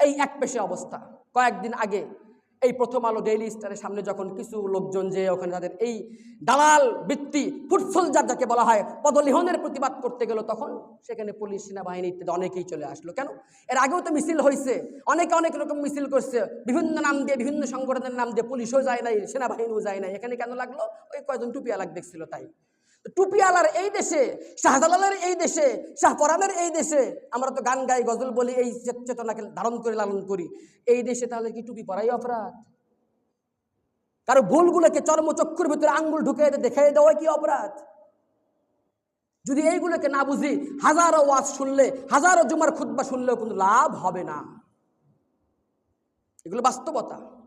এই এক পেশে অবস্থা। কয়েকদিন আগে এই প্রথম আলো ডেইলি স্টারের সামনে যখন কিছু লোকজন যে ওখানে তাদের এই দালাল বৃত্তি ফুটসলজার যাকে বলা হয়, পদলিহনের প্রতিবাদ করতে গেল, তখন সেখানে পুলিশ, সেনাবাহিনী ইত্যাদি অনেকেই চলে আসলো। কেন? এর আগেও তো মিছিল হয়েছে অনেকে অনেক রকম মিছিল করছে। বিভিন্ন নাম দিয়ে, বিভিন্ন সংগঠনের নাম দিয়ে পুলিশও যায় নাই, সেনাবাহিনীও যায় নাই। এখানে কেন লাগল? ওই কয়জন টুপি আলাগ দেখছিল তাই। টুপিয়ালার এই দেশে, শাহজালালের এই দেশে, শাহপরানের এই দেশে, আমরা তো গান গাই, গজল বলি, এই চেতনাকে ধারণ করে লালন করি। এই দেশে তাহলে কি টুপি পরাই অপরাধ? কারও ভুলগুলোকে চর্মচক্ষুর ভিতরে আঙ্গুল ঢুকে দেখাই দেওয়া কি অপরাধ? যদি এইগুলোকে না বুঝি, হাজারো ওয়াজ শুনলে, হাজারো জুমার খুতবা শুনলেও কিন্তু লাভ হবে না। এগুলো বাস্তবতা।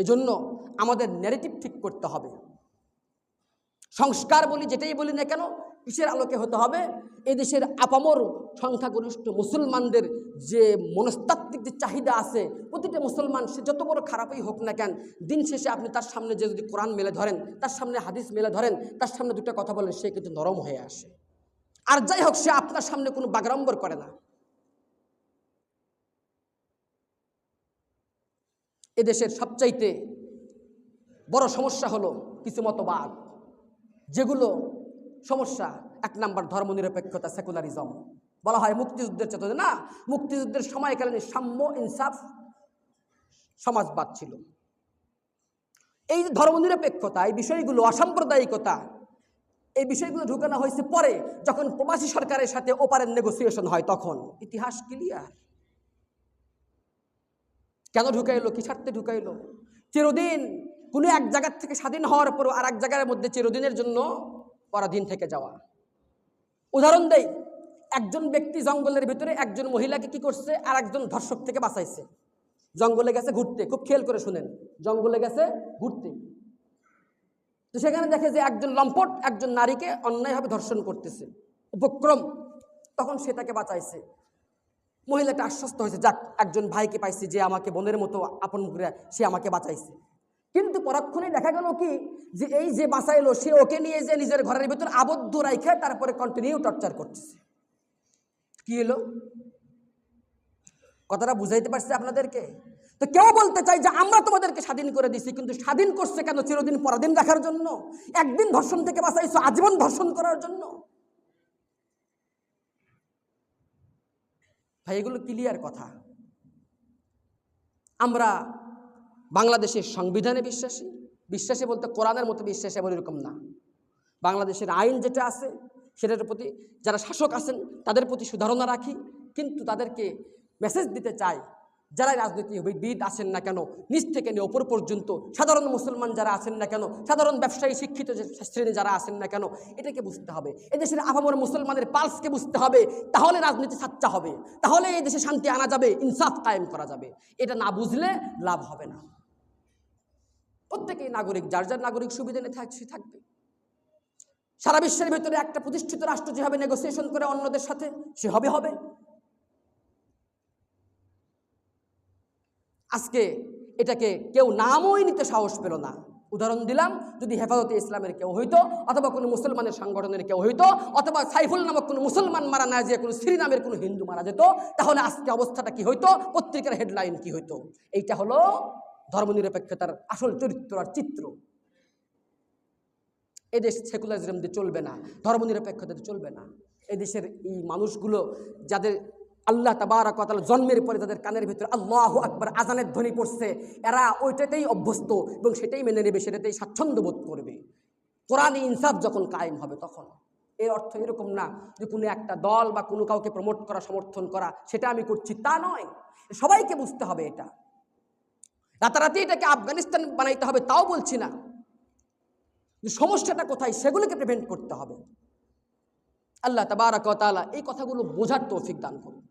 এজন্য আমাদের ন্যারেটিভ ঠিক করতে হবে। সংস্কার বলি যেটাই বলি না কেন, কিসের আলোকে হতে হবে? এদেশের আপামর সংখ্যাগরিষ্ঠ মুসলমানদের যে মনস্তাত্ত্বিক যে চাহিদা আছে, প্রতিটা মুসলমান সে যত বড় খারাপই হোক না কেন, দিন শেষে আপনি তার সামনে যে যদি কোরআন মেলে ধরেন, তার সামনে হাদিস মেলে ধরেন, তার সামনে দুটো কথা বলেন, সে কিন্তু নরম হয়ে আসে। আর যাই হোক, সে আপনার সামনে কোনো বাগড়ম্বর করে না। এদেশের সবচাইতে বড় সমস্যা হলো কিছু মতবাদ, যেগুলো সমস্যা এক নাম্বার ধর্মনিরপেক্ষতা সেকুলারিজম বলা হয় মুক্তিযুদ্ধের চেতনা। না, মুক্তিযুদ্ধের সময়কালীন সাম্য, ইনসাফ সমাজবাদ ছিল। এই যে ধর্মনিরপেক্ষতা, এই বিষয়গুলো, অসাম্প্রদায়িকতা, এই বিষয়গুলো ঢুকানো হয়েছে পরে যখন প্রবাসী সরকারের সাথে ওপারের নেগোসিয়েশন হয়, তখন। ইতিহাস ক্লিয়ার কেন ঢুকাইলো? কি স্বার্থে ঢুকাইলো? চিরদিন কোনো এক জায়গার থেকে স্বাধীন হওয়ার পর আর এক জায়গার মধ্যে চিরদিনের জন্য পরাধীন থেকে যাওয়া। উদাহরণ দেই, একজন ব্যক্তি জঙ্গলের ভিতরে একজন মহিলাকে কি করছে? আর একজন ধর্ষক থেকে বাঁচাইছে। জঙ্গলে গেছে ঘুরতে, খুব খেয়াল করে শুনেন, জঙ্গলে গেছে ঘুরতে। তো সেখানে দেখে যে একজন লম্পট, একজন নারীকে অন্যায়ভাবে ধর্ষণ করতেছে, উপক্রম। তখন সে তাকে বাঁচাইছে। মহিলাটা আশ্বস্ত হয়েছে, যাক, একজন ভাইকে পাইছি যে আমাকে বোনের মতো আপন করে সে আমাকে বাঁচাইছে। কিন্তু পরক্ষণে দেখা গেল কি, যে এই যে বাঁচাইলো, সে ওকে নিয়ে যে নিজের ঘরের ভিতর আবদ্ধ রাইখে তারপরে কন্টিনিউ টর্চার করতেছে। কি এলো কথাটা বুঝাইতে পারছি আপনাদেরকে? তো কেউ বলতে চাই যে আমরা তোমাদেরকে স্বাধীন করে দিছি, কিন্তু স্বাধীন করছে কেন চিরদিন পরাধীন রাখার জন্য? একদিন ধর্ষণ থেকে বাঁচাইছো, আজীবন ধর্ষণ করার জন্য? ভাই, এগুলো ক্লিয়ার কথা। আমরা বাংলাদেশের সংবিধানে বিশ্বাসী। বিশ্বাসী বলতে কোরআনের মতো বিশ্বাসী এমন এরকম না। বাংলাদেশের আইন যেটা আছে, সেটার প্রতি যারা শাসক আছেন, তাদের প্রতি সুধারণা রাখি। কিন্তু তাদেরকে মেসেজ দিতে চাই যারা রাজনীতিবিদ আছেন না কেন নিচ থেকে নিয়ে ওপর পর্যন্ত, সাধারণ মুসলমান যারা আছেন না কেন, সাধারণ ব্যবসায়ী, শিক্ষিত শ্রেণি যারা আছেন না কেন, এটাকে বুঝতে হবে। এদেশের আভামর মুসলমানের পালসকে বুঝতে হবে, তাহলে রাজনীতি সাচ্চা হবে। তাহলে এই দেশে শান্তি আনা যাবে, ইনসাফ কায়েম করা যাবে। এটা না বুঝলে লাভ হবে না। প্রত্যেকেই নাগরিক, যার যার নাগরিক সুবিধা নিয়ে থাকবে। সারা বিশ্বের ভিতরে একটা প্রতিষ্ঠিত রাষ্ট্র যেভাবে নেগোসিয়েশন করে অন্যদের সাথে সে হবে। আজকে এটাকে কেউ নামই নিতে সাহস পেল না। উদাহরণ দিলাম, যদি হেফাজতে ইসলামের কেউ হইতো, অথবা কোনো মুসলমানের সংগঠনের কেউ হইতো, অথবা সাইফুল নামক কোনো মুসলমান মারা না যে কোনো শ্রী নামের কোনো হিন্দু মারা যেত, তাহলে আজকে অবস্থাটা কি হইতো? পত্রিকার হেডলাইন কি হইতো? এইটা হলো ধর্মনিরপেক্ষতার আসল চরিত্র আর চিত্র। এদেশ সেকুলারিজম দিয়ে চলবে না, ধর্মনিরপেক্ষতা চলবে না। এদেশের এই মানুষগুলো, যাদের আল্লাহ তাবারা কথাল জন্মের পরে তাদের কানের ভিতরে আল্লাহ আকবার আজানের ধ্বনি পড়ছে, এরা ওইটাতেই অভ্যস্ত এবং সেটাই মেনে নেবে, সেটাতেই স্বাচ্ছন্দ্য বোধ করবে। কোরআন ইনসাফ যখন কায়েম হবে তখন। এর অর্থ এরকম না যে কোনো একটা দল বা কোনো কাউকে প্রমোট করা, সমর্থন করা, সেটা আমি করছি তা নয়। সবাইকে বুঝতে হবে এটা। রাতারাতি এটাকে আফগানিস্তান বানাইতে হবে তাও বলছি না। যে সমস্যাটা কোথায় সেগুলোকে প্রিভেন্ট করতে হবে। আল্লাহ তাবারাক ওয়া এই কথাগুলো বোঝার তৌফিক দান করুন।